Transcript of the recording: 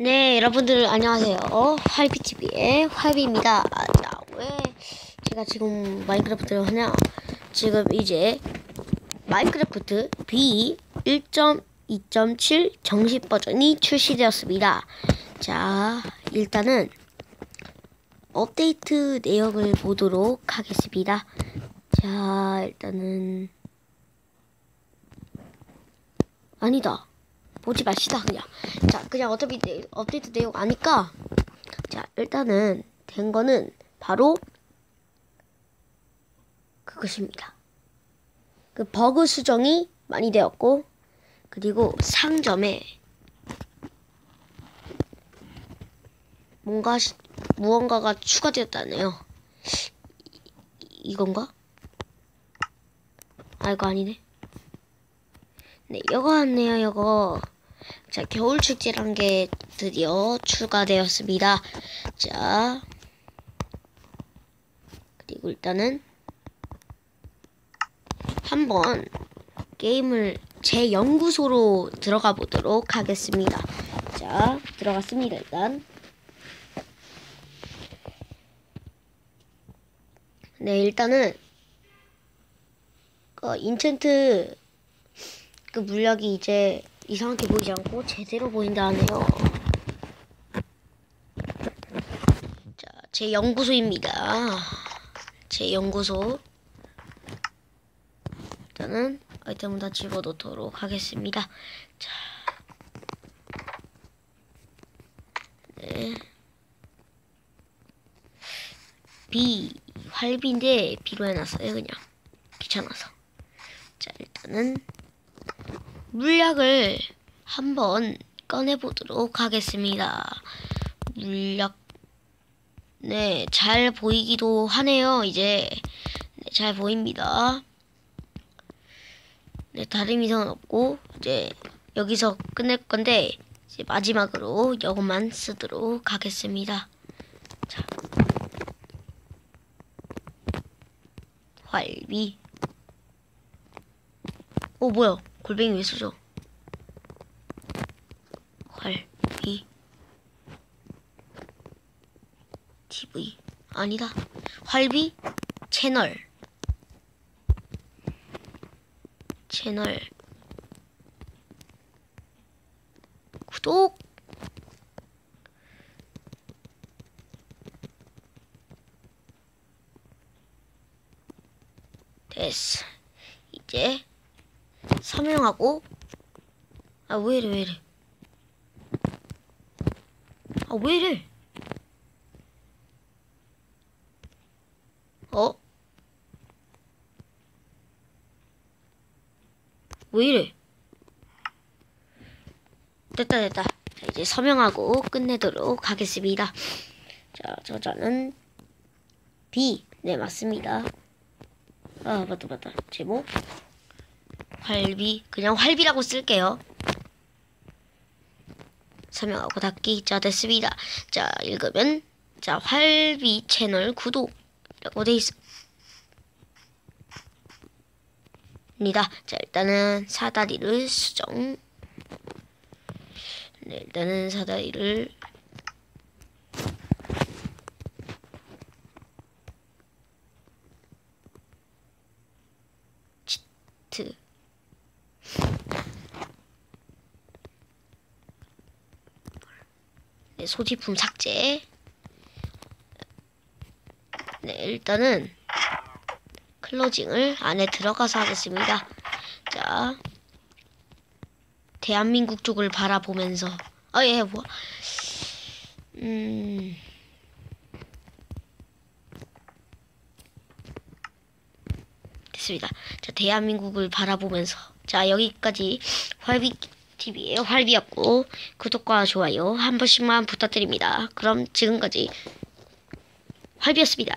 네, 여러분들 안녕하세요. 활비TV의 활비입니다. 자, 왜 제가 지금 마인크래프트를 하냐? 지금 이제 마인크래프트 B 1.2.7 정식 버전이 출시되었습니다. 자, 일단은 업데이트 내역을 보도록 하겠습니다. 자, 일단은 아니다. 보지 마시다 그냥. 자 그냥 어차피 내, 업데이트 내용 아니까. 자 일단은 된 거는 바로 그것입니다. 그 버그 수정이 많이 되었고 그리고 상점에 뭔가 시, 무언가가 추가되었다네요. 이, 이건가? 아 이거 아니네. 네, 이거 왔네요, 이거. 자, 겨울 축제란 게 드디어 추가되었습니다. 자, 그리고 일단은 한번 게임을 제 연구소로 들어가 보도록 하겠습니다. 자, 들어갔습니다, 일단. 네, 일단은 어, 인챈트 그 물약이 이제 이상하게 보이지 않고 제대로 보인다 하네요. 자, 제 연구소입니다. 제 연구소. 일단은 아이템을 다 집어넣도록 하겠습니다. 자. 네. B 활비인데 B로 해놨어요 그냥 귀찮아서 자 일단은 물약을 한번 꺼내보도록 하겠습니다. 물약, 네, 잘 보이기도 하네요, 이제. 네, 잘 보입니다. 네, 다른 이상은 없고, 이제, 여기서 끝낼 건데, 이제 마지막으로 이것만 쓰도록 하겠습니다. 자. 활비. 오, 뭐야. 골뱅이 왜 쓰죠? 활비 TV 아니다. 활비 채널. 채널. 구독. 됐어. 이제 서명하고? 아 왜이래 왜이래? 아 왜이래? 어? 왜이래? 됐다 됐다. 자 이제 서명하고 끝내도록 하겠습니다. 자 저자는 B. 네 맞습니다. 아 맞다 맞다. 제목 활비 그냥 활비라고 쓸게요. 서명하고 닫기 자 됐습니다. 자 읽으면 자 활비 채널 구독이라고 돼 있어. 입니다. 자 일단은 사다리를 수정. 네 일단은 사다리를 치트 네, 소지품 삭제. 네, 일단은 클로징을 안에 들어가서 하겠습니다. 자, 대한민국 쪽을 바라보면서 아, 예, 뭐, 음, 됐습니다. 자, 대한민국을 바라보면서 자, 여기까지 활비 TV의 활비였고 구독과 좋아요 한 번씩만 부탁드립니다. 그럼 지금까지 활비였습니다.